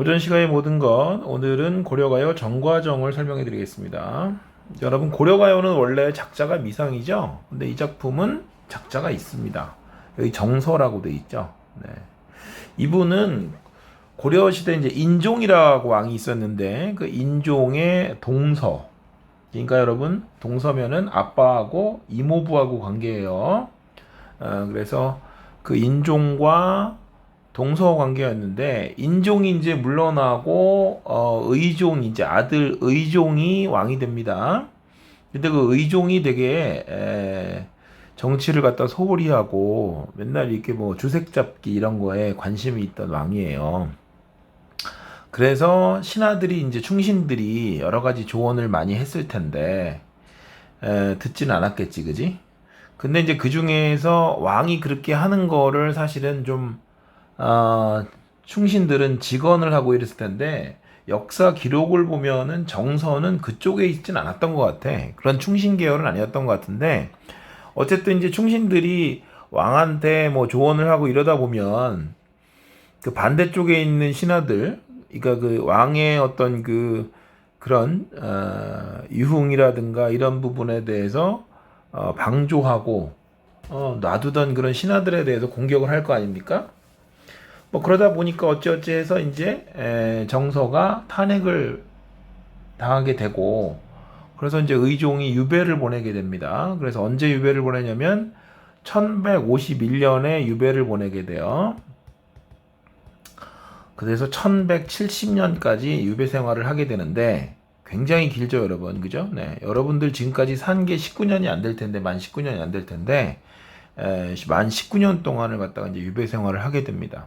고전 시가의 모든 것 오늘은 고려가요 정과정을 설명해 드리겠습니다. 여러분 고려가요는 원래 작자가 미상이죠. 근데 이 작품은 작자가 있습니다. 여기 정서라고 돼 있죠. 네. 이분은 고려 시대 이제 인종이라고 왕이 있었는데 그 인종의 동서. 그러니까 여러분 동서면은 아빠하고 이모부하고 관계예요. 어, 그래서 그 인종과 동서 관계였는데 인종이 이제 물러나고 어, 의종 이제 아들 의종이 왕이 됩니다. 근데 그 의종이 되게 에, 정치를 갖다 소홀히 하고 맨날 이렇게 뭐 주색 잡기 이런 거에 관심이 있던 왕이에요. 그래서 신하들이 이제 충신들이 여러 가지 조언을 많이 했을 텐데 에, 듣지는 않았겠지, 그지? 근데 이제 그 중에서 왕이 그렇게 하는 거를 사실은 좀 어, 충신들은 직언을 하고 이랬을 텐데 역사 기록을 보면은 정서는 그쪽에 있진 않았던 것 같아. 그런 충신 계열은 아니었던 것 같은데 어쨌든 이제 충신들이 왕한테 뭐 조언을 하고 이러다 보면 그 반대쪽에 있는 신하들, 그러니까 그 왕의 어떤 그 그런 어, 유흥이라든가 이런 부분에 대해서 어, 방조하고 어, 놔두던 그런 신하들에 대해서 공격을 할 거 아닙니까? 뭐 그러다 보니까 어찌어찌 해서 이제 에, 정서가 탄핵을 당하게 되고 그래서 이제 의종이 유배를 보내게 됩니다. 그래서 언제 유배를 보내냐면 1151년에 유배를 보내게 돼요. 그래서 1170년까지 유배 생활을 하게 되는데 굉장히 길죠, 여러분. 그죠? 네. 여러분들 지금까지 산 게 19년이 안 될 텐데, 만 19년이 안 될 텐데, 에, 만 19년 동안을 갖다가 이제 유배 생활을 하게 됩니다.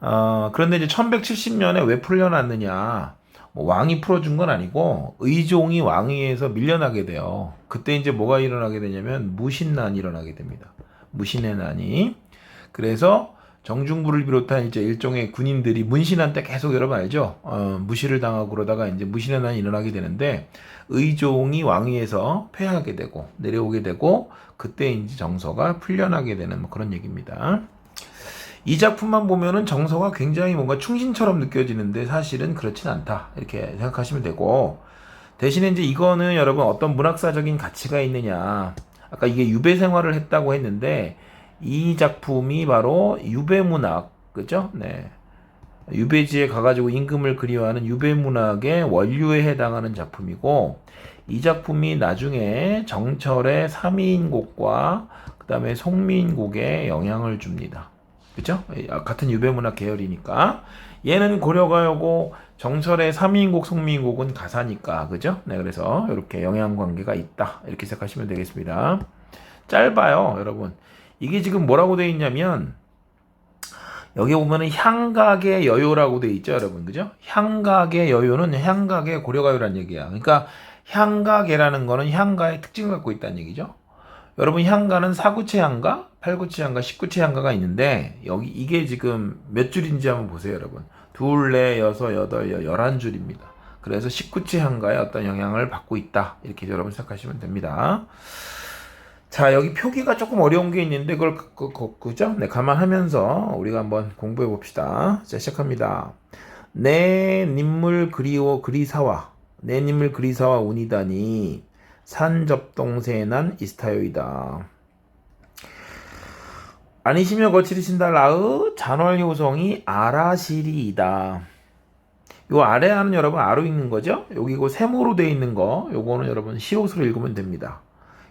어, 그런데 이제 1170년에 왜 풀려났느냐. 뭐 왕이 풀어준 건 아니고 의종이 왕위에서 밀려나게 돼요. 그때 이제 뭐가 일어나게 되냐면 무신난이 일어나게 됩니다. 무신의 난이. 그래서 정중부를 비롯한 이제 일종의 군인들이 문신한 때 계속 여러분 알죠? 어, 무시를 당하고 그러다가 이제 무신의 난이 일어나게 되는데 의종이 왕위에서 패하게 되고 내려오게 되고 그때 이제 정서가 풀려나게 되는 뭐 그런 얘기입니다. 이 작품만 보면은 정서가 굉장히 뭔가 충신처럼 느껴지는데 사실은 그렇진 않다. 이렇게 생각하시면 되고 대신에 이제 이거는 여러분 어떤 문학사적인 가치가 있느냐. 아까 이게 유배 생활을 했다고 했는데 이 작품이 바로 유배 문학, 그죠? 네. 유배지에 가가지고 임금을 그리워하는 유배 문학의 원류에 해당하는 작품이고 이 작품이 나중에 정철의 삼위인곡과 그 다음에 송미인곡에 영향을 줍니다. 그죠? 같은 유배문학 계열이니까 얘는 고려가요고 정철의 삼위인곡 송미인곡은 가사니까 그죠? 네 그래서 이렇게 영향 관계가 있다 이렇게 생각하시면 되겠습니다. 짧아요 여러분. 이게 지금 뭐라고 되어 있냐면 여기 보면은 향각의 여요라고 되어 있죠 여러분 그죠? 향각의 여요는 향각의 고려가요란 얘기야. 그러니까 향각이라는 거는 향가의 특징을 갖고 있다는 얘기죠. 여러분 향가는 사구체 향가, 팔구체 향가, 십구체 향가가 있는데 여기 이게 지금 몇 줄인지 한번 보세요, 여러분. 둘, 넷, 여섯, 여덟, 여, 열한 줄입니다. 그래서 십구체 향가에 어떤 영향을 받고 있다. 이렇게 여러분 생각하시면 됩니다. 자, 여기 표기가 조금 어려운 게 있는데 그걸 그, 그, 그죠? 네, 감안하면서 우리가 한번 공부해 봅시다. 자, 시작합니다. 내 님물 그리워 그리사와 내 님물 그리사와 운이다니 산접동세난 이스타요이다. 아니시며 거칠으신다 라의 잔월효성이 아라시리이다. 요 아래 하는 여러분 아로 읽는 거죠? 여기고 세모로 돼 있는 거 요거는 여러분 시옷으로 읽으면 됩니다.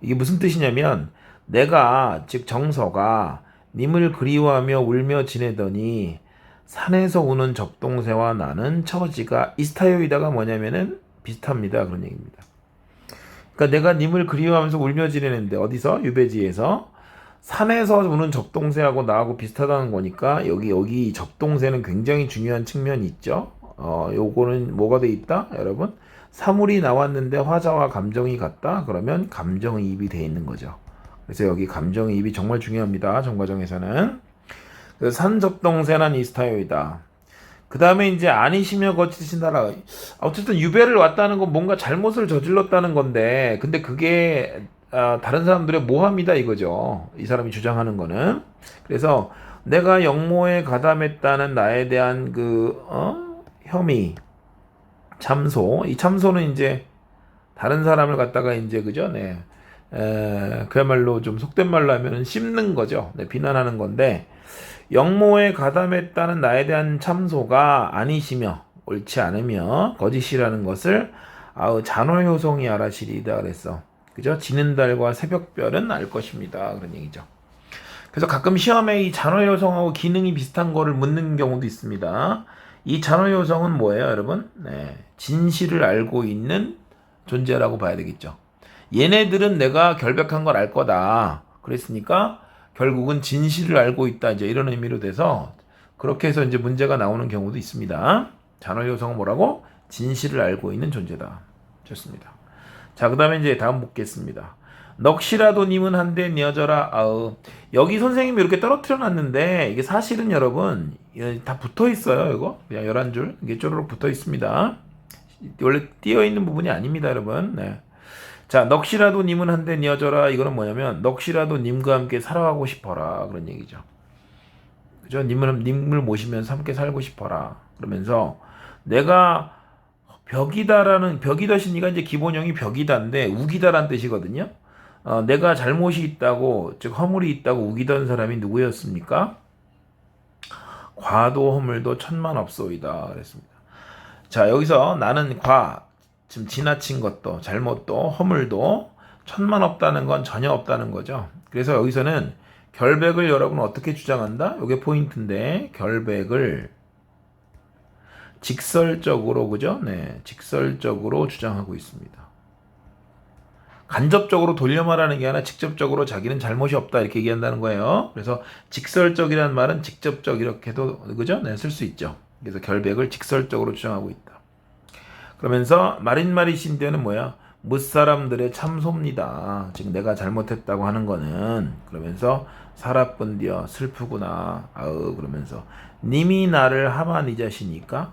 이게 무슨 뜻이냐면 내가 즉 정서가 님을 그리워하며 울며 지내더니 산에서 우는 접동새와 나는 처지가 이스타요이다가 뭐냐면은 비슷합니다 그런 얘기입니다. 그러니까 내가 님을 그리워하면서 울며 지내는데 어디서 유배지에서 산에서 우는 접동새하고 나하고 비슷하다는 거니까 여기 여기 접동새는 굉장히 중요한 측면이 있죠. 어 요거는 뭐가 돼 있다 여러분 사물이 나왔는데 화자와 감정이 같다 그러면 감정이입이 돼 있는 거죠. 그래서 여기 감정이입이 정말 중요합니다. 정과정에서는 산접동새난 이스타요이다. 그 다음에 이제 아니시며 거치신다라. 어쨌든 유배를 왔다는 건 뭔가 잘못을 저질렀다는 건데, 근데 그게 아, 다른 사람들의 모함이다 이거죠. 이 사람이 주장하는 거는. 그래서 내가 영모에 가담했다는 나에 대한 그 어? 혐의, 참소. 이 참소는 이제 다른 사람을 갖다가 이제 그죠? 네. 에, 그야말로 좀 속된 말로 하면은 씹는 거죠. 네, 비난하는 건데 영모에 가담했다는 나에 대한 참소가 아니시며 옳지 않으며 거짓이라는 것을 아우 잔호효성이 알아시리다 그랬어. 그죠? 지는 달과 새벽별은 알 것입니다. 그런 얘기죠. 그래서 가끔 시험에 이 잔호효성하고 기능이 비슷한 거를 묻는 경우도 있습니다. 이 잔호효성은 뭐예요, 여러분? 네, 진실을 알고 있는 존재라고 봐야 되겠죠. 얘네들은 내가 결백한 걸 알 거다. 그랬으니까 결국은 진실을 알고 있다. 이제 이런 의미로 돼서 그렇게 해서 이제 문제가 나오는 경우도 있습니다. 잔어 요성은 뭐라고? 진실을 알고 있는 존재다. 좋습니다. 자, 그 다음에 이제 다음 보겠습니다. 넋이라도 님은 한데 니어져라 아우 여기 선생님이 이렇게 떨어뜨려 놨는데 이게 사실은 여러분 이다 붙어 있어요 이거 그냥 11줄 이게 쪼르륵 붙어 있습니다 원래 띄어 있는 부분이 아닙니다 여러분 네. 자 넋이라도 님은 한데 니어져라 이거는 뭐냐면 넋이라도 님과 함께 살아가고 싶어라 그런 얘기죠 그죠 님을 님을 모시면서 함께 살고 싶어라 그러면서 내가 벽이다라는 벽이다시니까 이제 기본형이 벽이다인데 우기다라는 뜻이거든요. 어, 내가 잘못이 있다고 즉 허물이 있다고 우기던 사람이 누구였습니까? 과도 허물도 천만 없소이다 그랬습니다. 자 여기서 나는 과 지금 지나친 것도 잘못도 허물도 천만 없다는 건 전혀 없다는 거죠. 그래서 여기서는 결백을 여러분 어떻게 주장한다? 이게 포인트인데 결백을 직설적으로 그죠? 네, 직설적으로 주장하고 있습니다. 간접적으로 돌려 말하는 게 아니라 직접적으로 자기는 잘못이 없다 이렇게 얘기한다는 거예요. 그래서 직설적이라는 말은 직접적 이렇게도 그죠? 네, 쓸 수 있죠. 그래서 결백을 직설적으로 주장하고 있다. 그러면서 말인말이신데는 뭐야? 무사람들의 참소입니다. 지금 내가 잘못했다고 하는 거는 그러면서 살아뿐디어 슬프구나. 아으 그러면서 님이 나를 하만 잊으시니까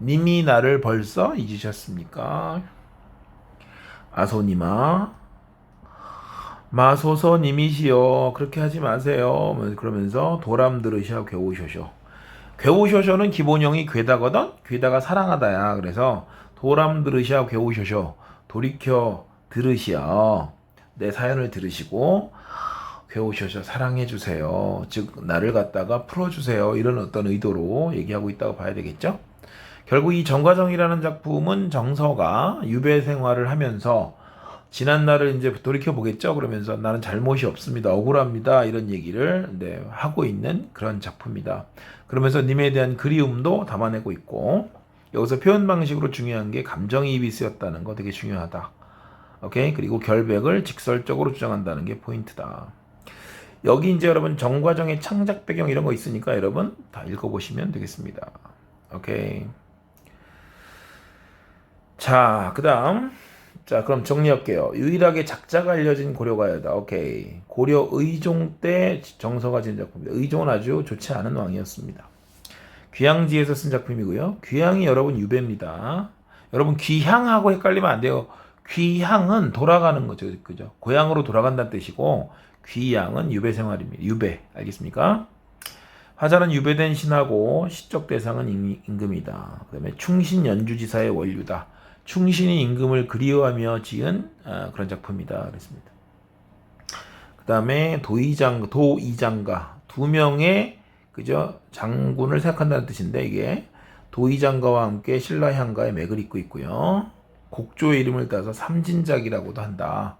님이 나를 벌써 잊으셨습니까? 아소님아 마소서 님이시여 그렇게 하지 마세요. 그러면서 도람 들으시어 괴우셔쇼. 괴우셔쇼는 기본형이 괴다거든. 괴다가 사랑하다야. 그래서 도람 들으시어 괴우셔쇼. 돌이켜 들으시어. 내 사연을 들으시고 괴우셔서 사랑해 주세요. 즉 나를 갖다가 풀어 주세요. 이런 어떤 의도로 얘기하고 있다고 봐야 되겠죠? 결국 이 정과정이라는 작품은 정서가 유배 생활을 하면서 지난 날을 이제 돌이켜 보겠죠. 그러면서 나는 잘못이 없습니다. 억울합니다. 이런 얘기를 네, 하고 있는 그런 작품이다. 그러면서 님에 대한 그리움도 담아내고 있고 여기서 표현 방식으로 중요한 게 감정이입이 쓰였다는 거 되게 중요하다. 오케이 그리고 결백을 직설적으로 주장한다는 게 포인트다. 여기 이제 여러분 정과정의 창작 배경 이런 거 있으니까 여러분 다 읽어보시면 되겠습니다. 오케이. 자, 그 다음. 자, 그럼 정리할게요. 유일하게 작자가 알려진 고려가요다. 오케이. 고려 의종 때 정서가 진 작품입니다. 의종은 아주 좋지 않은 왕이었습니다. 귀향지에서 쓴 작품이고요. 귀향이 여러분 유배입니다. 여러분 귀향하고 헷갈리면 안 돼요. 귀향은 돌아가는 거죠. 그죠? 고향으로 돌아간다는 뜻이고 귀향은 유배 생활입니다. 유배. 알겠습니까? 화자는 유배된 신하고 시적 대상은 임- 임금이다. 그다음에 충신 연주지사의 원류다. 충신이 임금을 그리워하며 지은 아, 그런 작품이다. 그랬습니다. 그다음에 도의장 도의장가 두 명의 그죠 장군을 생각한다는 뜻인데 이게 도의장가와 함께 신라 향가의 맥을 잇고 있고요. 곡조의 이름을 따서 삼진작이라고도 한다.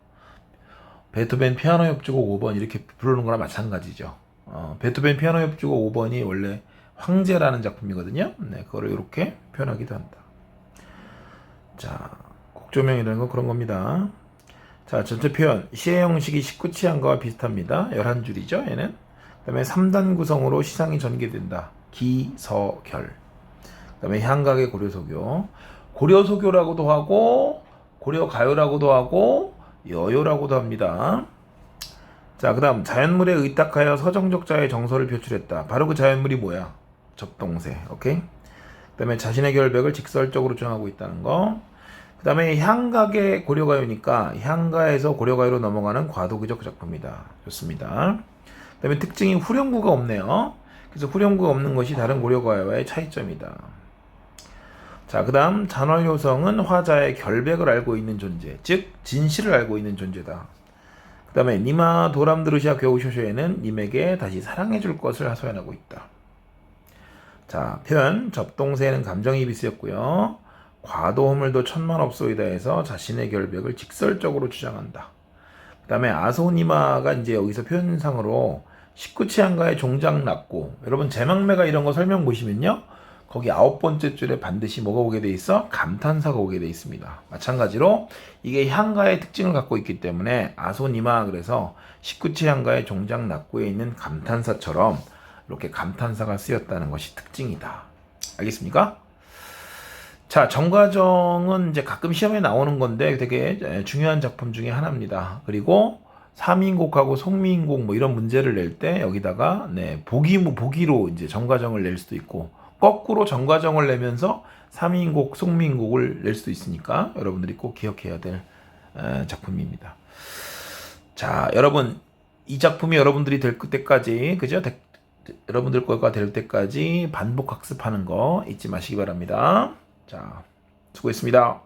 베토벤 피아노 협주곡 5번 이렇게 부르는 거랑 마찬가지죠. 어, 베토벤 피아노 협주곡 5번이 원래 황제라는 작품이거든요. 네, 그거를 이렇게 표현하기도 한다. 자, 곡조명이라는 건 그런 겁니다. 자, 전체 표현. 시의 형식이 19치향가와 비슷합니다. 11줄이죠, 얘는. 그 다음에 3단 구성으로 시상이 전개된다. 기서결. 그 다음에 향각의 고려소교. 고려소교라고도 하고, 고려가요라고도 하고, 여요라고도 합니다. 자, 그 다음 자연물에 의탁하여 서정적자의 정서를 표출했다. 바로 그 자연물이 뭐야? 접동새. 오케이? 그 다음에 자신의 결백을 직설적으로 주장하고 있다는 거. 그 다음에 향각의 고려가요니까 향가에서 고려가요로 넘어가는 과도기적 작품이다. 좋습니다. 그 다음에 특징이 후렴구가 없네요. 그래서 후렴구가 없는 것이 다른 고려가와의 차이점이다. 자, 그 다음 잔월효성은 화자의 결백을 알고 있는 존재, 즉 진실을 알고 있는 존재다. 그 다음에 니마 도람드르시아 겨우쇼쇼에는 님에게 다시 사랑해줄 것을 하소연하고 있다. 자, 표현 접동세에는 감정이입이 쓰였고요. 과도허물도 천만 없소이다 해서 자신의 결백을 직설적으로 주장한다. 그 다음에 아소니마가 이제 여기서 표현상으로 19치안가의 종장 났고 여러분 제망매가 이런 거 설명 보시면요. 거기 아홉 번째 줄에 반드시 뭐가 오게 돼 있어? 감탄사가 오게 돼 있습니다. 마찬가지로 이게 향가의 특징을 갖고 있기 때문에 아소니마 그래서 19치 향가의 종장 낙구에 있는 감탄사처럼 이렇게 감탄사가 쓰였다는 것이 특징이다. 알겠습니까? 자, 정과정은 이제 가끔 시험에 나오는 건데 되게 중요한 작품 중에 하나입니다. 그리고 삼인곡하고 송민곡 뭐 이런 문제를 낼 때 여기다가 네, 보기 보기로 이제 정과정을 낼 수도 있고 거꾸로 정과정을 내면서 삼인곡, 송민곡을 낼 수도 있으니까 여러분들이 꼭 기억해야 될 에, 작품입니다. 자, 여러분 이 작품이 여러분들이 될 때까지 그죠? 대- 여러분들 거가 될 때까지 반복 학습하는 거 잊지 마시기 바랍니다. 자, 수고했습니다.